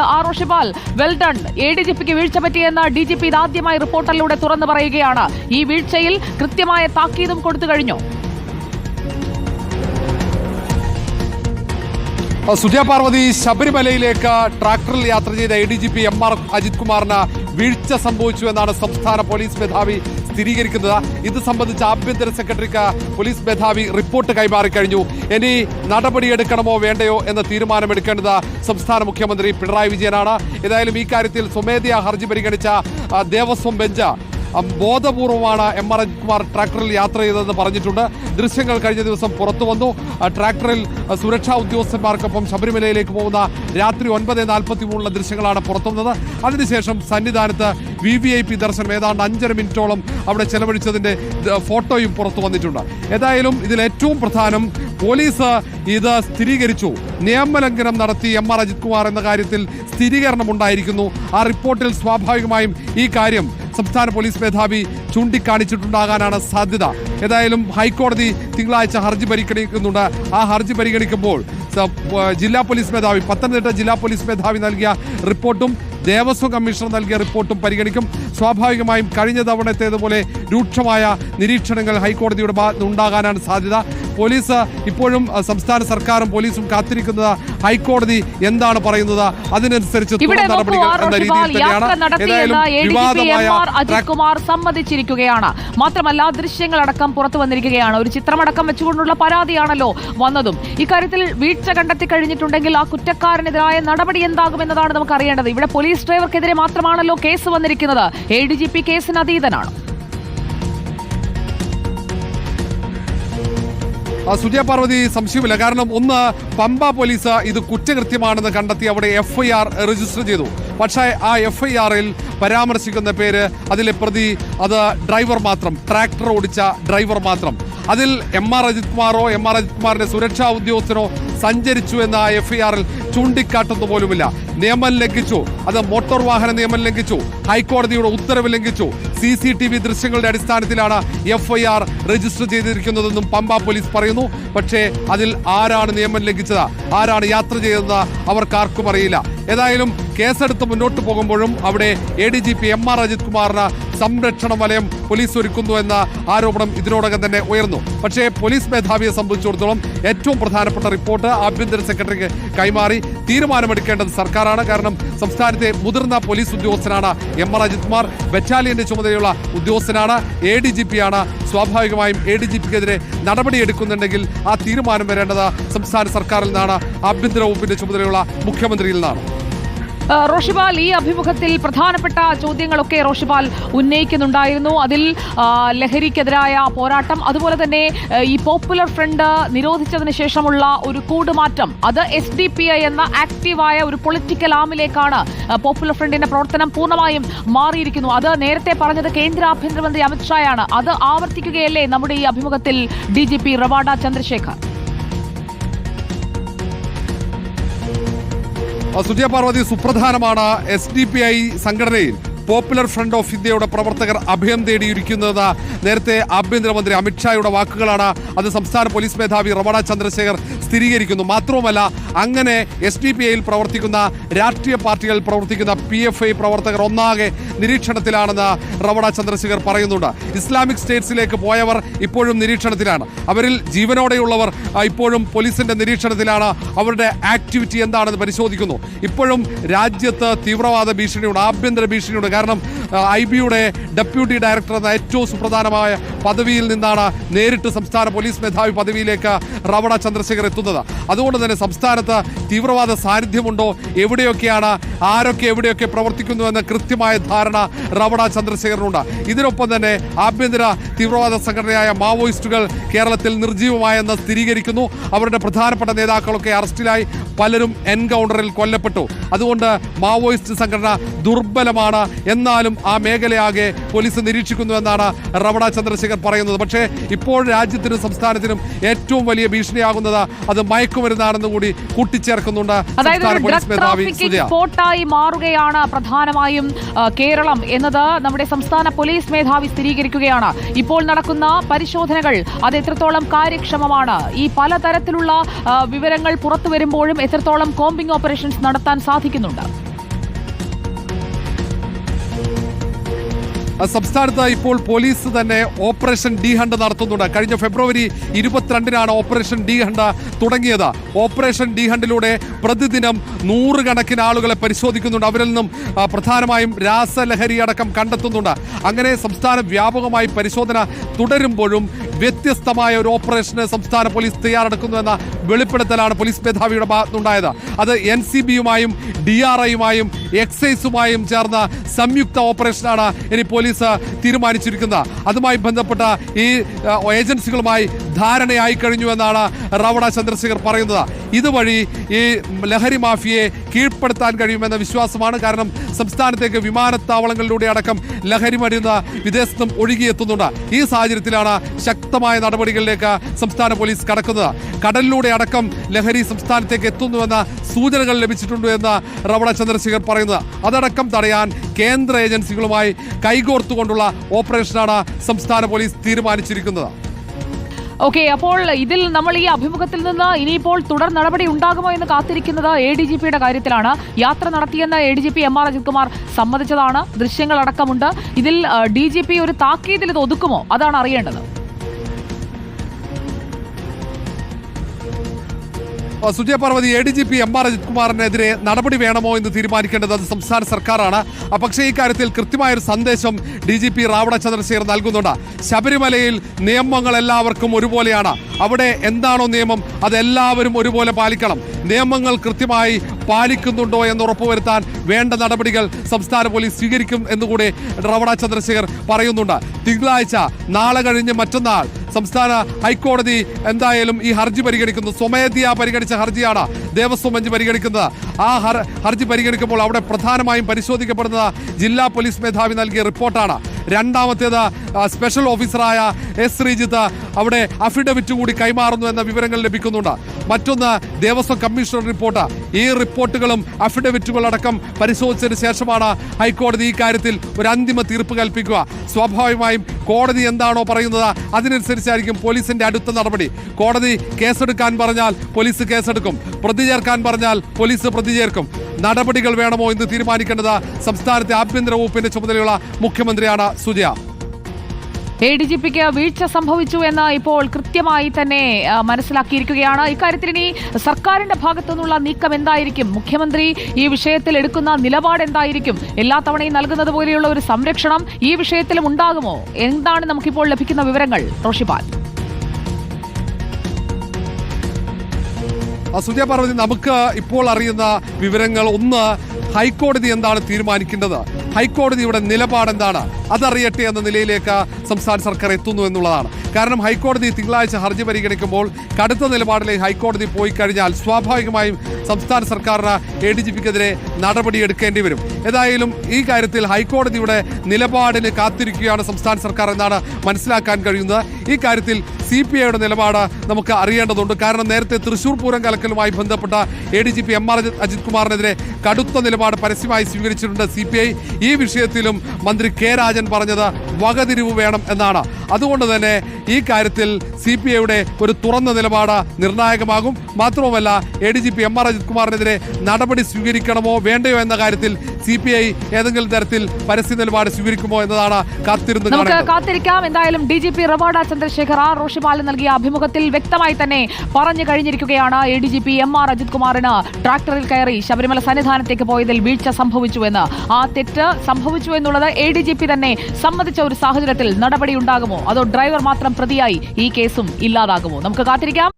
R ഷിബാൽ well done A D G പിക്ക് വീഴ്ച പറ്റിയെന്ന് D G P ഇതാദ്യമായി റിപ്പോർട്ടിലൂടെ തുറന്നു പറയുകയാണ്. ഈ വീഴ്ചയിൽ കൃത്യമായ താക്കീതും കൊടുത്തു കഴിഞ്ഞു. സുധ്യാ പാർവതി ശബരിമലയിലേക്ക് ട്രാക്ടറിൽ യാത്ര ചെയ്ത A D G P M R Ajith കുമാറിന് വീഴ്ച സംഭവിച്ചു എന്നാണ് സംസ്ഥാന പോലീസ് മേധാവി സ്ഥിരീകരിക്കുന്നത്. ഇത് സംബന്ധിച്ച് ആഭ്യന്തര സെക്രട്ടറിക്ക് പോലീസ് മേധാവി റിപ്പോർട്ട് കൈമാറിക്കഴിഞ്ഞു ഇനി നടപടിയെടുക്കണമോ വേണ്ടയോ എന്ന തീരുമാനമെടുക്കേണ്ടത് സംസ്ഥാന മുഖ്യമന്ത്രി പിണറായി വിജയനാണ്. ഏതായാലും ഈ കാര്യത്തിൽ സ്വമേധയാ ഹർജി പരിഗണിച്ച ദേവസ്വം ബെഞ്ച് ബോധപൂർവമാണ് എം ആർ കുമാർ ട്രാക്ടറിൽ യാത്ര ചെയ്തതെന്ന് പറഞ്ഞിട്ടുണ്ട്. ദൃശ്യങ്ങൾ കഴിഞ്ഞ ദിവസം പുറത്തു വന്നു. ട്രാക്ടറിൽ സുരക്ഷാ ഉദ്യോഗസ്ഥന്മാർക്കൊപ്പം ശബരിമലയിലേക്ക് പോകുന്ന രാത്രി ഒൻപത് നാൽപ്പത്തി മൂന്നിലെ ദൃശ്യങ്ങളാണ് പുറത്തു വന്നത് അതിനുശേഷം സന്നിധാനത്ത് വി വി ഐ പി ദർശനം. ഏതാണ്ട് അഞ്ചര മിനിറ്റോളം അവിടെ ചെലവഴിച്ചതിന്റെ ഫോട്ടോയും പുറത്തു വന്നിട്ടുണ്ട്. ഏതായാലും ഇതിൽ ഏറ്റവും പ്രധാനം പോലീസ് ഇത് സ്ഥിരീകരിച്ചു. നിയമലംഘനം നടത്തി എം ആർ അജിത് കുമാർ എന്ന കാര്യത്തിൽ സ്ഥിരീകരണം ഉണ്ടായിരിക്കുന്നു ആ റിപ്പോർട്ടിൽ സ്വാഭാവികമായും ഈ കാര്യം സംസ്ഥാന പോലീസ് മേധാവി ചൂണ്ടിക്കാണിച്ചിട്ടുണ്ടാകാനാണ് സാധ്യത. ഏതായാലും ഹൈക്കോടതി തിങ്കളാഴ്ച ഹർജി പരിഗണിക്കുന്നുണ്ട്. ആ ഹർജി പരിഗണിക്കുമ്പോൾ ജില്ലാ പോലീസ് മേധാവി പത്തനംതിട്ട ജില്ലാ പോലീസ് മേധാവി നൽകിയ റിപ്പോർട്ടും ദേവസ്വം കമ്മീഷണർ നൽകിയ റിപ്പോർട്ടും പരിഗണിക്കും. സ്വാഭാവികമായും കഴിഞ്ഞ തവണത്തേതുപോലെ രൂക്ഷമായ നിരീക്ഷണങ്ങൾ ഹൈക്കോടതിയുടെ ഉണ്ടാകാനാണ് സാധ്യത. പോലീസ് ഇപ്പോഴും സംസ്ഥാന സർക്കാരും പോലീസും കാത്തിരിക്കുന്നത് ഹൈക്കോടതി എന്താണ് പറയുന്നത്? അതിനനുസരിച്ച് കുമാർ സമ്മതിച്ചിരിക്കുകയാണ്. മാത്രമല്ല ദൃശ്യങ്ങളടക്കം പുറത്തു വന്നിരിക്കുകയാണ്. ഒരു ചിത്രമടക്കം വെച്ചുകൊണ്ടുള്ള പരാതിയാണല്ലോ വന്നതും. ഇക്കാര്യത്തിൽ വീഴ്ച കണ്ടെത്തി കഴിഞ്ഞിട്ടുണ്ടെങ്കിൽ ആ കുറ്റക്കാരനെതിരായ നടപടി എന്താകും എന്നതാണ് നമുക്ക് അറിയേണ്ടത് ഇവിടെ പോലീസ് ഡ്രൈവർക്കെതിരെ മാത്രമാണല്ലോ കേസ് വന്നിരിക്കുന്നത്. എ ഡി ജി പി കേസിന് അതീതനാണ്. സുജയ പാർവതി സംശയമില്ല കാരണം ഒന്ന് പമ്പ പോലീസ് ഇത് കുറ്റകൃത്യമാണെന്ന് കണ്ടെത്തി അവിടെ എഫ് രജിസ്റ്റർ ചെയ്തു. പക്ഷേ ആ എഫ് ഐ ആറിൽ പരാമർശിക്കുന്ന പേര് അതിലെ പ്രതി അത് ഡ്രൈവർ മാത്രം ട്രാക്ടർ ഓടിച്ച ഡ്രൈവർ മാത്രം. അതിൽ എം ആർ അജിത് കുമാറോ എം ആർ അജിത് കുമാറിന്റെ സുരക്ഷാ ഉദ്യോഗസ്ഥനോ സഞ്ചരിച്ചു എന്ന എഫ്ഐആറിൽ ചൂണ്ടിക്കാട്ടുന്നു പോലുമില്ല. നിയമം ലംഘിച്ചു. അത് മോട്ടോർ വാഹന നിയമം ലംഘിച്ചു. ഹൈക്കോടതിയുടെ ഉത്തരവ് ലംഘിച്ചു. സി സി ടി വി ദൃശ്യങ്ങളുടെ അടിസ്ഥാനത്തിലാണ് എഫ്ഐആർ രജിസ്റ്റർ ചെയ്തിരിക്കുന്നതെന്നും പമ്പ പോലീസ് പറയുന്നു. പക്ഷേ അതിൽ ആരാണ് നിയമം ലംഘിച്ചത്? ആരാണ് യാത്ര ചെയ്തതെന്ന് അവർക്കാർക്കും അറിയില്ല. ഏതായാലും കേസെടുത്ത് മുന്നോട്ട് പോകുമ്പോഴും അവിടെ A D G P M R Ajith കുമാറിന് സംരക്ഷണ വലയം പോലീസ് ഒരുക്കുന്നു എന്ന ആരോപണം ഇതിനോടകം തന്നെ ഉയർന്നു. പക്ഷേ പോലീസ് മേധാവിയെ സംബന്ധിച്ചിടത്തോളം ഏറ്റവും പ്രധാനപ്പെട്ട റിപ്പോർട്ട് ആഭ്യന്തര സെക്രട്ടറിക്ക് കൈമാറി തീരുമാനമെടുക്കേണ്ടത് സർക്കാരാണ്. കാരണം സംസ്ഥാനത്തെ മുതിർന്ന പോലീസ് ഉദ്യോഗസ്ഥനാണ് എം ആർ അജിത് കുമാർ. ബറ്റാലിയന്റെ ചുമതലയുള്ള ഉദ്യോഗസ്ഥനാണ്. എ ഡി ജി പി ആണ്. സ്വാഭാവികമായും എ ഡി ജി പിക്കെതിരെ നടപടിയെടുക്കുന്നുണ്ടെങ്കിൽ ആ തീരുമാനം വരേണ്ടത് സംസ്ഥാന സർക്കാരിൽ നിന്നാണ്. ആഭ്യന്തര വകുപ്പിന്റെ ചുമതലയുള്ള മുഖ്യമന്ത്രിയിൽ നിന്നാണ്. റോഷിബാൽ ഈ അഭിമുഖത്തിൽ പ്രധാനപ്പെട്ട ചോദ്യങ്ങളൊക്കെ റോഷിബാൽ ഉന്നയിക്കുന്നുണ്ടായിരുന്നു. അതിൽ ലഹരിക്കെതിരായ പോരാട്ടം അതുപോലെ തന്നെ ഈ പോപ്പുലർ ഫ്രണ്ട് നിരോധിച്ചതിന് ശേഷമുള്ള ഒരു കൂടുമാറ്റം. അത് എസ് ഡി പി ഐ എന്ന ആക്റ്റീവായ ഒരു പൊളിറ്റിക്കൽ ആമിലേക്കാണ് പോപ്പുലർ ഫ്രണ്ടിന്റെ പ്രവർത്തനം പൂർണമായും മാറിയിരിക്കുന്നു. അത് നേരത്തെ പറഞ്ഞത് കേന്ദ്ര ആഭ്യന്തരമന്ത്രി അമിത്ഷായാണ് അത് ആവർത്തിക്കുകയല്ലേ നമ്മുടെ ഈ അഭിമുഖത്തിൽ D G P Ravada Chandrasekhar? Sujaya Parvathi സുപ്രധാനമാണ് S D P I സംഘടനയിൽ. പോപ്പുലർ ഫ്രണ്ട് ഓഫ് ഇന്ത്യയുടെ പ്രവർത്തകർ അഭയം തേടിയിരിക്കുന്നത് നേരത്തെ ആഭ്യന്തരമന്ത്രി അമിത്ഷായുടെ വാക്കുകളാണ്. അത് സംസ്ഥാന പോലീസ് മേധാവി റവണ ചന്ദ്രശേഖർ സ്ഥിരീകരിക്കുന്നു. മാത്രവുമല്ല അങ്ങനെ എസ് ഡി പി ഐയിൽ പ്രവർത്തിക്കുന്ന രാഷ്ട്രീയ പാർട്ടികൾ പ്രവർത്തിക്കുന്ന പി എഫ് ഐ പ്രവർത്തകർ ഒന്നാകെ നിരീക്ഷണത്തിലാണെന്ന് റവണ ചന്ദ്രശേഖർ പറയുന്നുണ്ട്. ഇസ്ലാമിക് സ്റ്റേറ്റ്സിലേക്ക് പോയവർ ഇപ്പോഴും നിരീക്ഷണത്തിലാണ്. അവരിൽ ജീവനോടെയുള്ളവർ ഇപ്പോഴും പോലീസിന്റെ നിരീക്ഷണത്തിലാണ്. അവരുടെ ആക്ടിവിറ്റി എന്താണെന്ന് പരിശോധിക്കുന്നു. ഇപ്പോഴും രാജ്യത്ത് തീവ്രവാദ ഭീഷണിയുണ്ട് ആഭ്യന്തര ഭീഷണിയുണ്ട്. കാരണം ഐ ബിയുടെ ഡെപ്യൂട്ടി ഡയറക്ടർ എന്ന ഏറ്റവും സുപ്രധാനമായ പദവിയിൽ നിന്നാണ് നേരിട്ട് സംസ്ഥാന പോലീസ് മേധാവി പദവിയിലേക്ക് റവണ ചന്ദ്രശേഖർ എത്തുന്നത്. അതുകൊണ്ട് തന്നെ സംസ്ഥാനത്ത് തീവ്രവാദ സാന്നിധ്യമുണ്ടോ? എവിടെയൊക്കെയാണ്? ആരൊക്കെ എവിടെയൊക്കെ പ്രവർത്തിക്കുന്നു എന്ന കൃത്യമായ ധാരണ റവണ ചന്ദ്രശേഖരനുണ്ട് ഇതിനൊപ്പം തന്നെ ആഭ്യന്തര തീവ്രവാദ സംഘടനയായ മാവോയിസ്റ്റുകൾ കേരളത്തിൽ നിർജീവമായെന്ന് സ്ഥിരീകരിക്കുന്നു. അവരുടെ പ്രധാനപ്പെട്ട നേതാക്കളൊക്കെ അറസ്റ്റിലായി. പലരും എൻകൗണ്ടറിൽ കൊല്ലപ്പെട്ടു. അതുകൊണ്ട് മാവോയിസ്റ്റ് സംഘടന ദുർബലമാണ്. എന്നാലും ആ മേഖലയാകെ പോലീസ് നിരീക്ഷിക്കുന്നു എന്നാണ് റവണ ചന്ദ്രശേഖർ പറയുന്നത്. പക്ഷേ ഇപ്പോൾ രാജ്യത്തിനും സംസ്ഥാനത്തിനും ഏറ്റവും വലിയ ഭീഷണിയാകുന്നത് അത് മയക്കുമരുന്നാണെന്ന് കൂടി കൂട്ടിച്ചേർക്കുന്നുണ്ട്. സ്പോട്ടായി മാറുകയാണ് പ്രധാനമായും കേരളം എന്നത്. നമ്മുടെ സംസ്ഥാന പോലീസ് മേധാവി സ്ഥിരീകരിക്കുകയാണ്. ഇപ്പോൾ നടക്കുന്ന പരിശോധനകൾ അത് എത്രത്തോളം കാര്യക്ഷമമാണ്? ഈ പലതരത്തിലുള്ള വിവരങ്ങൾ പുറത്തു വരുമ്പോഴും എത്രത്തോളം കോമ്പിംഗ് ഓപ്പറേഷൻസ് നടത്താൻ സാധിക്കുന്നുണ്ട് സംസ്ഥാനത്ത് ഇപ്പോൾ പോലീസ് തന്നെ ഓപ്പറേഷൻ ഡി ഹണ്ട് നടത്തുന്നുണ്ട്. കഴിഞ്ഞ ഫെബ്രുവരി ഇരുപത്തിരണ്ടിനാണ് ഓപ്പറേഷൻ ഡി ഹണ്ട് തുടങ്ങിയത്. ഓപ്പറേഷൻ ഡി ഹണ്ടിലൂടെ പ്രതിദിനം നൂറുകണക്കിന് ആളുകളെ പരിശോധിക്കുന്നുണ്ട്. അവരിൽ നിന്നും പ്രധാനമായും രാസലഹരി അടക്കം കണ്ടെത്തുന്നുണ്ട്. അങ്ങനെ സംസ്ഥാനം വ്യാപകമായി പരിശോധന തുടരുമ്പോഴും വ്യത്യസ്തമായ ഒരു ഓപ്പറേഷന് സംസ്ഥാന പോലീസ് തയ്യാറെടുക്കുന്നു എന്ന വെളിപ്പെടുത്തലാണ് പോലീസ് മേധാവിയുടെ ഭാഗത്തുനിന്നുണ്ടായത്. അത് എൻ സി ബിയുമായും ഡി ആർ ഐയുമായും എക്സൈസുമായും ചേർന്ന സംയുക്ത ഓപ്പറേഷനാണ് ഇനി പോലീസ് തീരുമാനിച്ചിരിക്കുന്നത്. അതുമായി ബന്ധപ്പെട്ട ഈ ഏജൻസികളുമായി ധാരണയായി കഴിഞ്ഞു എന്നാണ് റവണ ചന്ദ്രശേഖർ പറയുന്നത്. ഇതുവഴി ഈ ലഹരി മാഫിയയെ കീഴ്പ്പെടുത്താൻ കഴിയുമെന്ന വിശ്വാസമാണ്. കാരണം സംസ്ഥാനത്തേക്ക് വിമാനത്താവളങ്ങളിലൂടെ അടക്കം ലഹരി മരുന്ന് വിദേശത്തും ഒഴുകിയെത്തുന്നുണ്ട്. ഈ സാഹചര്യത്തിലാണ് ശക്തമായ നടപടികളിലേക്ക് സംസ്ഥാന പോലീസ് കടക്കുന്നത്. കടലിലൂടെ അടക്കം ലഹരി സംസ്ഥാനത്തേക്ക് എത്തുന്നുവെന്ന സൂചനകൾ ലഭിച്ചിട്ടുണ്ട് എന്ന് റവണ ചന്ദ്രശേഖർ പറയുന്നത്. അതടക്കം തടയാൻ കേന്ദ്ര ഏജൻസികളുമായി കൈകോർത്തുകൊണ്ടുള്ള ഓപ്പറേഷനാണ് സംസ്ഥാന പോലീസ് തീരുമാനിച്ചിരിക്കുന്നത്. ഓക്കെ അപ്പോൾ ഇതിൽ നമ്മൾ ഈ അഭിമുഖത്തിൽ നിന്ന് ഇനിയിപ്പോൾ തുടർ നടപടി ഉണ്ടാകുമോ എന്ന് കാത്തിരിക്കുന്നത് എ ഡി ജി പിയുടെ കാര്യത്തിലാണ്. യാത്ര നടത്തിയെന്ന് A D G P M R Ajith Kumar സമ്മതിച്ചതാണ്. ദൃശ്യങ്ങളടക്കമുണ്ട്. ഇതിൽ ഡി ജി പി ഒരു താക്കീതിൽ ഇത് ഒതുക്കുമോ? അതാണ് അറിയേണ്ടത്. Sujaya Parvathy A D G P M R Ajith കുമാറിനെതിരെ നടപടി വേണമോ എന്ന് തീരുമാനിക്കേണ്ടത് അത് സംസ്ഥാന സർക്കാരാണ്. പക്ഷേ ഈ കാര്യത്തിൽ കൃത്യമായൊരു സന്ദേശം D G P Ravada Chandrasekhar നൽകുന്നുണ്ട്. ശബരിമലയിൽ നിയമങ്ങൾ എല്ലാവർക്കും ഒരുപോലെയാണ്. അവിടെ എന്താണോ നിയമം അത് എല്ലാവരും ഒരുപോലെ പാലിക്കണം. നിയമങ്ങൾ കൃത്യമായി പാലിക്കുന്നുണ്ടോ എന്ന് ഉറപ്പുവരുത്താൻ വേണ്ട നടപടികൾ സംസ്ഥാന പോലീസ് സ്വീകരിക്കും എന്നുകൂടി റവണ ചന്ദ്രശേഖർ പറയുന്നുണ്ട്. തിങ്കളാഴ്ച നാളെ കഴിഞ്ഞ് മറ്റന്നാൾ സംസ്ഥാന ഹൈക്കോടതി എന്തായാലും ഈ ഹർജി പരിഗണിക്കുന്നു. സ്വമേധയാ പരിഗണിച്ച ഹർജിയാണ് ദേവസ്വം ബെഞ്ച് പരിഗണിക്കുന്നത്. ആ ഹർജി പരിഗണിക്കുമ്പോൾ അവിടെ പ്രധാനമായും പരിശോധിക്കപ്പെടുന്നത് ജില്ലാ പോലീസ് മേധാവി നൽകിയ റിപ്പോർട്ടാണ്. രണ്ടാമത്തേത് സ്പെഷ്യൽ ഓഫീസറായ എസ് ശ്രീജിത്ത് അവിടെ അഫിഡവിറ്റ് കൂടി കൈമാറുന്നു എന്ന വിവരങ്ങൾ ലഭിക്കുന്നുണ്ട്. മറ്റൊന്ന് ദേവസ്വം കമ്മീഷണർ റിപ്പോർട്ട്. ഈ റിപ്പോർട്ടുകളും അഫിഡവിറ്റുകൾ അടക്കം പരിശോധിച്ചതിന് ശേഷമാണ് ഹൈക്കോടതി ഈ കാര്യത്തിൽ ഒരു അന്തിമ തീർപ്പ് കൽപ്പിക്കുക. സ്വാഭാവികമായും കോടതി എന്താണോ പറയുന്നത് അതിനനുസരിച്ചായിരിക്കും പോലീസിന്റെ അടുത്ത നടപടി. കോടതി കേസെടുക്കാൻ പറഞ്ഞാൽ പോലീസ് കേസെടുക്കും. പ്രതി ചേർക്കാൻ പറഞ്ഞാൽ പോലീസ് പ്രതി ചേർക്കും. നടപടികൾ വേണമോ എന്ന് തീരുമാനിക്കേണ്ടത് സംസ്ഥാനത്തെ ആഭ്യന്തര വകുപ്പിന്റെ ചുമതലയുള്ള മുഖ്യമന്ത്രിയാണ് സുജയ. എ ഡി ജി പിക്ക് വീഴ്ച സംഭവിച്ചു എന്ന് ഇപ്പോൾ കൃത്യമായി തന്നെ മനസ്സിലാക്കിയിരിക്കുകയാണ്. ഇക്കാര്യത്തിൽ ഇനി സർക്കാരിന്റെ ഭാഗത്തുനിന്നുള്ള നീക്കം എന്തായിരിക്കും? മുഖ്യമന്ത്രി ഈ വിഷയത്തിൽ എടുക്കുന്ന നിലപാട് എന്തായിരിക്കും? എല്ലാ തവണയും നൽകുന്നത് പോലെയുള്ള ഒരു സംരക്ഷണം ഈ വിഷയത്തിലും ഉണ്ടാകുമോ? എന്താണ് നമുക്കിപ്പോൾ ലഭിക്കുന്ന വിവരങ്ങൾ? റോഷിപാൽ. സുധ്യ പാർവതി നമുക്ക് ഇപ്പോൾ അറിയുന്ന വിവരങ്ങൾ ഒന്ന് ഹൈക്കോടതി എന്താണ് തീരുമാനിക്കേണ്ടത്? ഹൈക്കോടതിയുടെ നിലപാട് എന്താണ് അതറിയട്ടെ എന്ന നിലയിലേക്ക് സംസ്ഥാന സർക്കാർ എത്തുന്നു എന്നുള്ളതാണ്. കാരണം ഹൈക്കോടതി തിങ്കളാഴ്ച ഹർജി പരിഗണിക്കുമ്പോൾ കടുത്ത നിലപാടിലേക്ക് ഹൈക്കോടതി പോയി കഴിഞ്ഞാൽ സ്വാഭാവികമായും സംസ്ഥാന സർക്കാരിന് എ ഡി ജി പിക്കെതിരെ നടപടി എടുക്കേണ്ടി വരും. ഏതായാലും ഈ കാര്യത്തിൽ ഹൈക്കോടതിയുടെ നിലപാടിന് കാത്തിരിക്കുകയാണ് സംസ്ഥാന സർക്കാർ എന്നാണ് മനസ്സിലാക്കാൻ കഴിയുന്നത്. ഈ കാര്യത്തിൽ സി പി ഐയുടെ നിലപാട് നമുക്ക് അറിയേണ്ടതുണ്ട്. കാരണം നേരത്തെ തൃശൂർ പൂരം കലക്കലുമായി ബന്ധപ്പെട്ട A D G P M R Ajith കുമാറിനെതിരെ കടുത്ത നിലപാട് പരസ്യമായി സ്വീകരിച്ചിട്ടുണ്ട് സി പി ഐ. ഈ വിഷയത്തിലും മന്ത്രി കെ രാജൻ പറഞ്ഞത് വകതിരിവ് വേണം എന്നാണ്. അതുകൊണ്ട് തന്നെ ഈ കാര്യത്തിൽ സി പി ഐയുടെ ഒരു തുറന്ന നിലപാട് നിർണായകമാകും. മാത്രവുമല്ല A D G P M R Ajith കുമാറിനെതിരെ നടപടി സ്വീകരിക്കണമോ വേണ്ടയോ എന്ന കാര്യത്തിൽ സി പി ഐ ഏതെങ്കിലും തരത്തിൽ പരസ്യ നിലപാട് സ്വീകരിക്കുമോ എന്നതാണ് കാത്തിരുന്ന് നമുക്ക് കാത്തിരിക്കാം. എന്തായാലും D G P Ravada Chandrasekhar R റോഷിപാലിന് നൽകിയ അഭിമുഖത്തിൽ വ്യക്തമായി തന്നെ പറഞ്ഞു കഴിഞ്ഞിരിക്കുകയാണ്. A D G P M R Ajith കുമാറിന് ട്രാക്ടറിൽ കയറി ശബരിമല സന്നിധാനത്തേക്ക് പോയതിൽ വീഴ്ച സംഭവിച്ചു എന്ന്. ആ തെറ്റ് സംഭവിച്ചു എന്നുള്ളത് എ ഡി ജി പി തന്നെ സമ്മതിച്ച ഒരു സാഹചര്യത്തിൽ നടപടി ഉണ്ടാകുമോ? അതോ ഡ്രൈവർ മാത്രം പ്രതിയായി ഈ കേസും ഇല്ലാതാകുമോ? നമുക്ക് കാത്തിരിക്കാം.